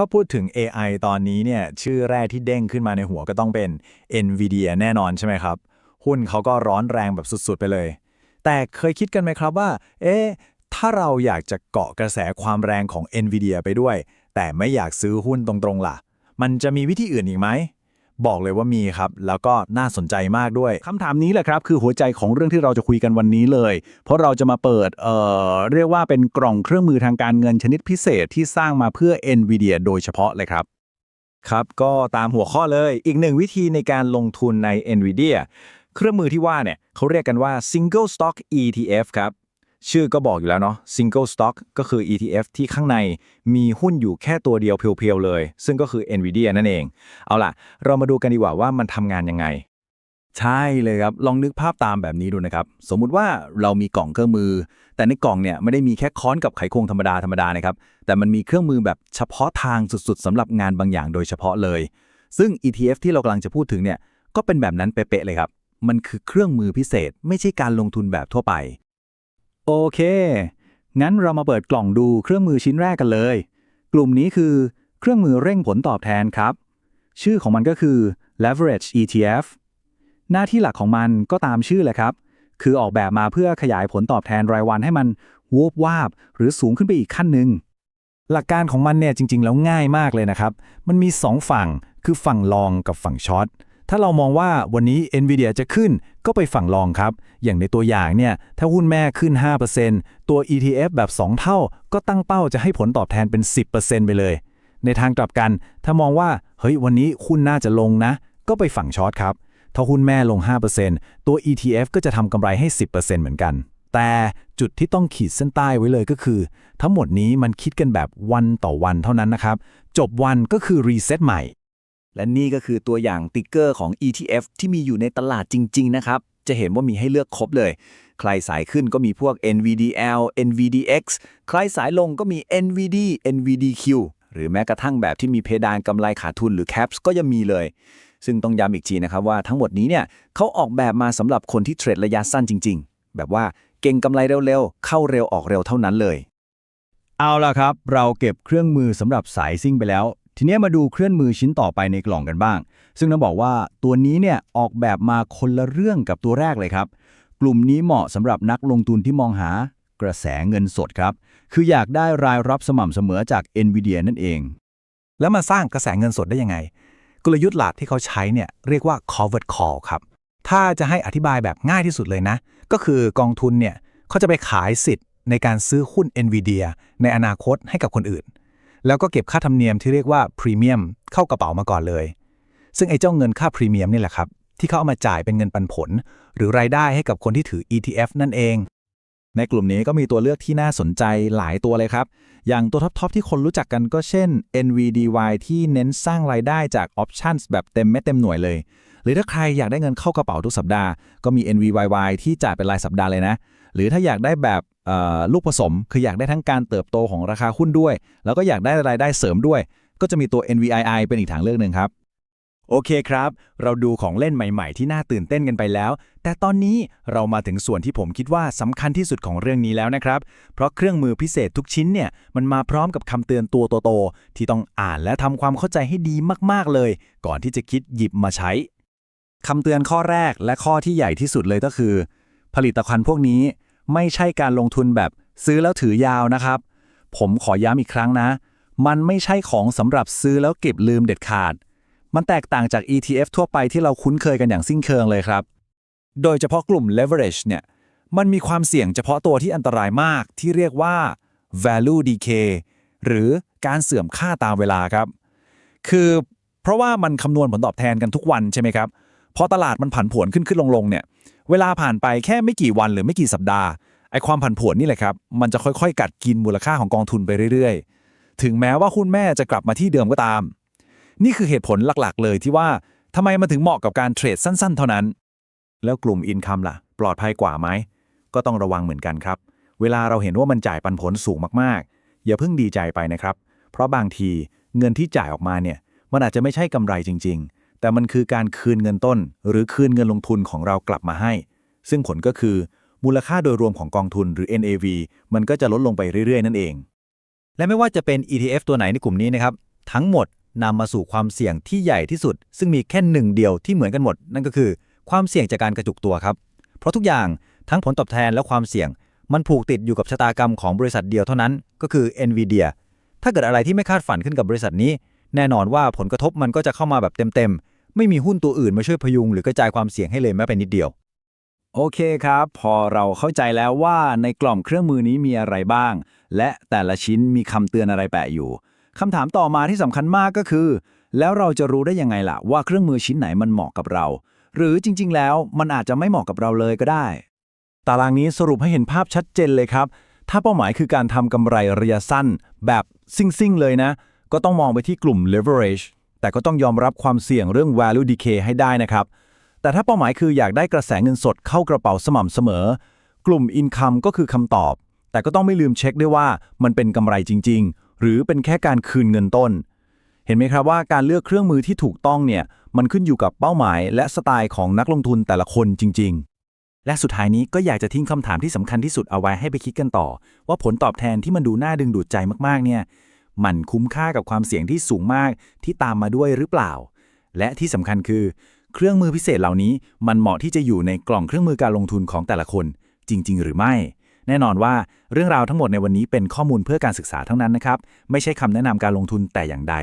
ถ้าพูดถึง AI ตอนนี้เนี่ยชื่อแรกที่เด้งขึ้นมาในหัวก็ต้องเป็น NVIDIA แน่นอนใช่ไหมครับ หุ้นเขาก็ร้อนแรงแบบสุดๆ ไปเลย แต่เคยคิดกันไหมครับว่า เอ๊ะ ถ้าเราอยากจะเกาะกระแสความแรงของ NVIDIA ไปด้วย แต่ไม่อยากซื้อหุ้นตรงๆล่ะ มันจะมีวิธีอื่นอีกไหม บอกเลยว่ามีครับ แล้วก็น่าสนใจมากด้วยคำถามนี้แหละครับ คือหัวใจของเรื่องที่เราจะคุยกันวันนี้เลย เพราะเราจะมาเปิดเอ่อเรียกว่าเป็นกล่องเครื่องมือทางการเงินชนิดพิเศษที่สร้างมาเพื่อ NVIDIA โดยเฉพาะเลยครับ ครับ ก็ตามหัวข้อเลยอีกหนึ่งวิธีในการลงทุนใน NVIDIA เครื่องมือที่ว่าเนี่ยเขาเรียกกันว่า Single Stock ETF ครับ ชื่อก็บอกอยู่แล้วเนาะ Single Stock ก็คือ ETF ที่ข้างในมีหุ้นอยู่แค่ตัวเดียวเพียวๆเลย ซึ่งก็คือ NVIDIA นั่นเอง เอาล่ะ เรามาดูกันดีกว่าว่ามันทำงานยังไง ใช่เลยครับ ลองนึกภาพตามแบบนี้ดูนะครับ สมมุติว่าเรามีกล่องเครื่องมือ แต่ในกล่องเนี่ยไม่ได้มีแค่ค้อนกับไขควงธรรมดาธรรมดานะครับ แต่มันมีเครื่องมือแบบเฉพาะทางสุดๆสำหรับงานบางอย่างโดยเฉพาะเลย ซึ่ง ETF ที่เรากำลังจะพูดถึงเนี่ยก็เป็นแบบนั้นเป๊ะๆเลยครับ มันคือเครื่องมือพิเศษ ไม่ใช่การลงทุนแบบทั่วไป โอเค งั้นเรามาเปิดกล่องดูเครื่องมือชิ้นแรกกันเลย กลุ่มนี้คือเครื่องมือเร่งผลตอบแทนครับ ชื่อของมันก็คือ leverage ETF หน้าที่หลักของมันก็ตามชื่อแหละครับ คือออกแบบมาเพื่อขยายผลตอบแทนรายวันให้มันวูบวาบ หรือสูงขึ้นไปอีกขั้นหนึ่งหลักการของมันเนี่ยจริง ๆ แล้วง่ายมากเลยนะครับ มันมี 2 ฝั่งคือฝั่งลองกับฝั่งช็อต ถ้าเรามองว่าวันนี้ NVIDIA จะขึ้นก็ไปฝั่งลองครับ อย่างในตัวอย่างเนี่ย ถ้าหุ้นแม่ขึ้น 5%ตัว ETF แบบ 2 เท่า ก็ตั้งเป้าจะให้ผลตอบแทนเป็น 10%ไปเลย ในทางกลับกัน ถ้ามองว่า เฮ้ย วันนี้หุ้นน่าจะลงนะ ก็ไปฝั่งช็อตครับ ถ้าหุ้นแม่ลง 5%ตัว ETF ก็จะทำกำไรให้ 10%เหมือนกัน แต่จุดที่ต้องขีดเส้นใต้ไว้เลยก็คือ ทั้งหมดนี้มันคิดกันแบบวันต่อวันเท่านั้นนะครับ จบวันก็คือรีเซ็ตใหม่ และนี่ก็คือตัวอย่างติ๊กเกอร์ของ ETF ที่มีอยู่ในตลาดจริง ๆ นะครับ จะเห็นว่ามีให้เลือกครบเลย ใครสายขึ้นก็มีพวก NVDL NVDX ใครสายลงก็มี NVD NVDQ หรือแม้กระทั่งแบบที่มีเพดานกำไรขาดทุนหรือ caps ก็ยังมีเลย ซึ่งต้องย้ำอีกทีนะครับว่าทั้งหมดนี้เนี่ยเขาออกแบบมาสำหรับคนที่เทรดระยะสั้นจริง ๆ แบบว่าเก่งกำไรเร็วๆ เข้าเร็วออกเร็วเท่านั้นเลย เอาล่ะครับ เราเก็บเครื่องมือสำหรับสายซิ่งไปแล้ว ทีนี้มาดูเครื่องมือชิ้นต่อไปในกล่องกันบ้าง ซึ่งต้องบอกว่าตัวนี้เนี่ยออกแบบมาคนละเรื่องกับตัวแรกเลยครับ กลุ่มนี้เหมาะสำหรับนักลงทุนที่มองหากระแสเงินสดครับ คืออยากได้รายรับสม่ำเสมอจาก NVIDIA นั่นเอง แล้วมาสร้างกระแสเงินสดได้ยังไง กลยุทธ์หลักที่เขาใช้เนี่ยเรียกว่า covered call ครับ ถ้าจะให้อธิบายแบบง่ายที่สุดเลยนะ ก็คือกองทุนเนี่ยเขาจะไปขายสิทธิ์ในการซื้อหุ้น NVIDIA ในอนาคตให้กับคนอื่น แล้วก็เก็บค่าธรรมเนียมที่เรียกว่าพรีเมียมเข้ากระเป๋ามาก่อนเลย ซึ่งไอ้เจ้าเงินค่าพรีเมียมนี่แหละครับ ที่เขาเอามาจ่ายเป็นเงินปันผล หรือรายได้ให้กับคนที่ถือ ETF นั่นเอง ในกลุ่มนี้ก็มีตัวเลือกที่น่าสนใจหลายตัวเลยครับ อย่างตัวท็อปๆที่คนรู้จักกันก็เช่น NVDY ที่เน้นสร้างรายได้จากออปชั่นแบบเต็มเม็ดเต็มหน่วยเลย หรือถ้าใครอยากได้เงินเข้ากระเป๋าทุกสัปดาห์ก็มี NVYY ที่จ่ายเป็นรายสัปดาห์เลยนะ หรือถ้าอยากได้แบบ ลูกผสม คืออยากได้ทั้งการเติบโตของราคาหุ้นด้วย แล้วก็อยากได้รายได้เสริมด้วย ก็จะมีตัว NVII เป็นอีกทางเลือกหนึ่งครับโอเคครับ เราดูของเล่นใหม่ ๆ ที่น่าตื่นเต้นกันไปแล้ว แต่ตอนนี้เรามาถึงส่วนที่ผมคิดว่าสำคัญที่สุดของเรื่องนี้แล้วนะครับ เพราะเครื่องมือพิเศษทุกชิ้นเนี่ย มันมาพร้อมกับคำเตือนตัวโตๆที่ต้องอ่านและทำความเข้าใจให้ดีมากๆเลย ก่อนที่จะคิดหยิบมาใช้คำเตือนข้อแรกและข้อที่ใหญ่ที่สุดเลยก็คือ ผลิตภัณฑ์พวกนี้ ไม่ใช่การลงทุนแบบซื้อแล้วถือยาวนะครับ ผมขอย้ำอีกครั้งนะ มันไม่ใช่ของสำหรับซื้อแล้วเก็บลืมเด็ดขาด มันแตกต่างจาก ETF ทั่วไปที่เราคุ้นเคยกันอย่างสิ้นเชิงเลยครับ โดยเฉพาะกลุ่ม leverage เนี่ย มันมีความเสี่ยงเฉพาะตัวที่อันตรายมากที่เรียกว่า value decay หรือการเสื่อมค่าตามเวลาครับ คือเพราะว่ามันคำนวณผลตอบแทนกันทุกวันใช่ไหมครับ พอตลาดมันผันผวนขึ้นขึ้นลงลงเนี่ยเวลาผ่านไปแค่ไม่กี่วันหรือไม่กี่สัปดาห์ไอความผันผวนนี่แหละครับมันจะค่อยๆ กัดกินมูลค่าของกองทุนไปเรื่อยๆ ถึงแม้ว่าหุ้นแม่จะกลับมาที่เดิมก็ตาม นี่คือเหตุผลหลักๆ เลยที่ว่าทำไมมันถึงเหมาะกับการเทรดสั้น ๆ เท่านั้น แล้วกลุ่มอินคัมล่ะ ปลอดภัยกว่าไหม ก็ต้องระวังเหมือนกันครับ เวลาเราเห็นว่ามันจ่ายปันผลสูงมากๆ อย่าเพิ่งดีใจไปนะครับ เพราะบางทีเงินที่จ่ายออกมาเนี่ย มันอาจจะไม่ใช่กำไรจริงๆ แต่มันคือการคืนเงินต้น หรือคืนเงินลงทุนของเรากลับมาให้ ซึ่งผลก็คือมูลค่าโดยรวมของกองทุนหรือ NAV มันก็จะลดลงไปเรื่อย ๆ นั่นเอง และไม่ว่าจะเป็น ETF ตัวไหนในกลุ่มนี้นะครับ ทั้งหมดนำมาสู่ความเสี่ยงที่ใหญ่ที่สุด ซึ่งมีแค่หนึ่งเดียวที่เหมือนกันหมด นั่นก็คือความเสี่ยงจากการกระจุกตัวครับ เพราะทุกอย่างทั้งผลตอบแทนและความเสี่ยง มันผูกติดอยู่กับชะตากรรมของบริษัทเดียวเท่านั้น ก็คือ NVIDIA ถ้าเกิดอะไรที่ไม่คาดฝันขึ้นกับบริษัทนี้ แน่นอนว่าผลกระทบมันก็จะเข้ามาแบบเต็มๆ ไม่มีหุ้นตัวอื่นมาช่วยพยุงหรือกระจายความเสี่ยงให้เลยแม้แต่นิดเดียว โอเคครับ พอเราเข้าใจแล้วว่าในกล่องเครื่องมือนี้มีอะไรบ้าง และแต่ละชิ้นมีคำเตือนอะไรแปะอยู่คำถามต่อมาที่สำคัญมากก็คือ แล้วเราจะรู้ได้ยังไงล่ะ ว่าเครื่องมือชิ้นไหนมันเหมาะกับเรา หรือจริง ๆ แล้วมันอาจจะไม่เหมาะกับเราเลยก็ได้ ตารางนี้สรุปให้เห็นภาพชัดเจนเลยครับ ถ้าเป้าหมายคือการทำกำไรระยะสั้น แบบซิ่งๆเลยนะ ก็ต้องมองไปที่กลุ่ม leverage แต่ก็ต้องยอมรับความเสี่ยงเรื่อง value decay ให้ได้นะครับ แต่ถ้าเป้าหมายคืออยากได้กระแสเงินสดเข้ากระเป๋าสม่ำเสมอ กลุ่ม Income ก็คือคำตอบ แต่ก็ต้องไม่ลืมเช็คด้วยว่ามันเป็นกำไรจริง ๆ หรือเป็นแค่การคืนเงินต้น เห็นไหมครับว่าการเลือกเครื่องมือที่ถูกต้องเนี่ยมันขึ้นอยู่กับเป้าหมาย และสไตล์ของนักลงทุนแต่ละคนจริง ๆและสุดท้ายนี้ก็อยากจะทิ้งคำถามที่สำคัญที่สุดเอาไว้ให้ไปคิดกันต่อ ว่าผลตอบแทนที่มันดูน่าดึงดูดใจมากๆเนี่ย มันคุ้มค่ากับความเสี่ยงที่สูงมากที่ตามมาด้วยหรือเปล่า และที่สำคัญคือ เครื่องมือพิเศษเหล่านี้ มันเหมาะที่จะอยู่ในกล่องเครื่องมือการลงทุนของแต่ละคน จริง ๆ หรือไม่ แน่นอนว่าเรื่องราวทั้งหมดในวันนี้เป็นข้อมูลเพื่อการศึกษาทั้งนั้นนะครับ ไม่ใช่คำแนะนำการลงทุนแต่อย่างใด